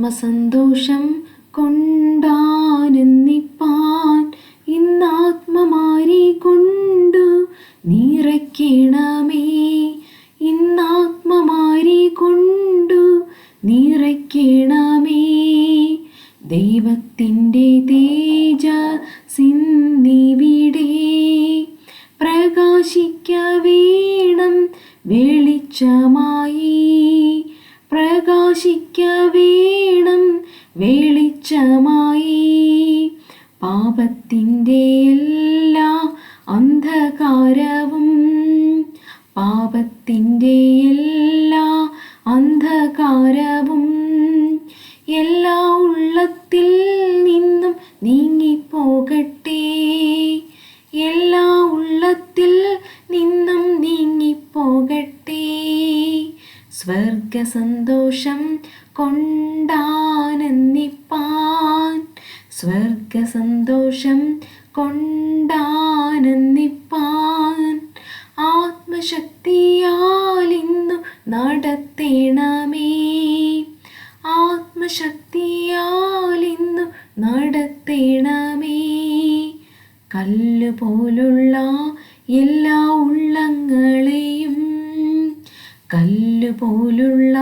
ആത്മസന്തോഷം കൊണ്ടാനന്ദിപ്പാൻ ഇന്നാത്മമാരി കൊണ്ടു നിറയ്ക്കണമേ. ഇന്നാത്മമാരി കൊണ്ടു നിറയ്ക്കണമേ. ദൈവത്തിന്റെ തേജ സിന്നിവിടെ പ്രകാശിക്ക വേണം വെളിച്ചമായി. പ്രകാശിക്ക പാപത്തിന്റെ എല്ലാ അന്ധകാരവും പാപത്തിന്റെ എല്ലാ അന്ധകാരവും എല്ലാ ഉള്ളത്തിൽ നിന്നും നീങ്ങിപ്പോകട്ടെ. എല്ലാ ഉള്ളത്തിൽ നിന്നും നീങ്ങിപ്പോകട്ടെ. സ്വർഗസന്തോഷം കൊണ്ടാനന്ദിപ്പാൻ സ്വർഗസന്തോഷം കൊണ്ടാനന്ദിപ്പാൻ ആത്മശക്തിയാൽ ഇന്നു നടത്തേണമേ. ആത്മശക്തിയാൽ ഇന്നു നടത്തേണമേ. കല്ലുപോലുള്ള എല്ലാ ഉള്ളങ്ങളെയും കല്ല് പോലുള്ള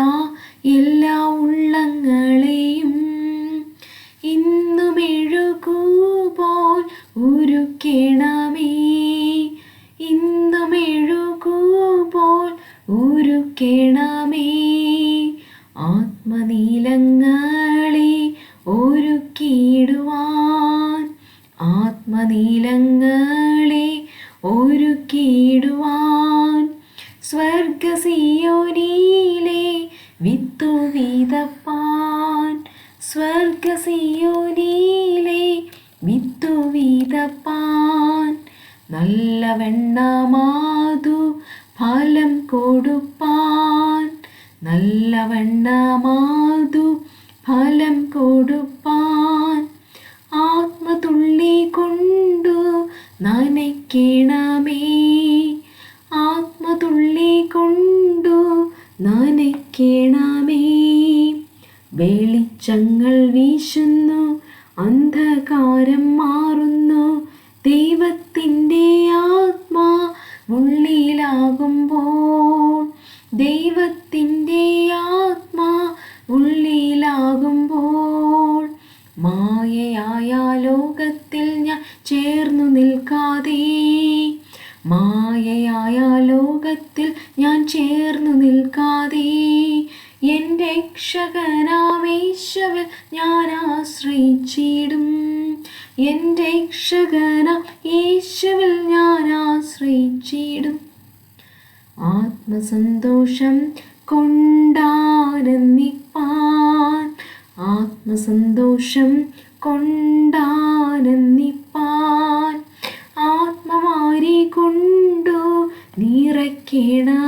എല്ലാ ഉള്ളങ്ങളെയും മെഴുകുപോൽ കേണാമേ ആത്മനീലങ്ങളെ ഒരു കീടുവാൻ ആത്മനീലങ്ങളെ ഒരു കീടുവാൻ സ്വർഗസിയോനിയിലെ വിത്തു വീതപ്പാൻ സ്വർഗസിയോനിയിലെ വിത്തു വീതപ്പാൻ നല്ല വെണ്ണമാതു ഫലം കൊടുപ്പാൻ നല്ല വെണ്ണമാതു ഫലം കൊടുപ്പാൻ ആത്മതുള്ളി കൊണ്ടു നനയ്ക്കണമേ. ആത്മതുള്ളി കൊണ്ടു നനയ്ക്കണമേ. വെളിച്ചങ്ങൾ വീശുന്നു അന്ധകാരം മാറുന്നു. ദൈവത്തിന്റെ ആത്മാ ഉള്ളിലാകുമ്പോൾ മായയായ ലോകത്തിൽ ഞാൻ ചേർന്നു നിൽക്കാതെ. മായയായ ലോകത്തിൽ ഞാൻ ചേർന്നു നിൽക്കാതെ. എന്റെ രക്ഷകനാമേശവിൽ ഞാൻ ആശ്രയിച്ചിടും. എന്റെ രക്ഷകന യേശുവിൽ ഞാൻ ആശ്രയിച്ചിടും. ആത്മസന്തോഷം കൊണ്ടാനന്ദിപ്പാൻ ആത്മസന്തോഷം കൊണ്ടാനന്ദിപ്പാൻ ആത്മമാരി കൊണ്ടു നിറയ്ക്കണമേ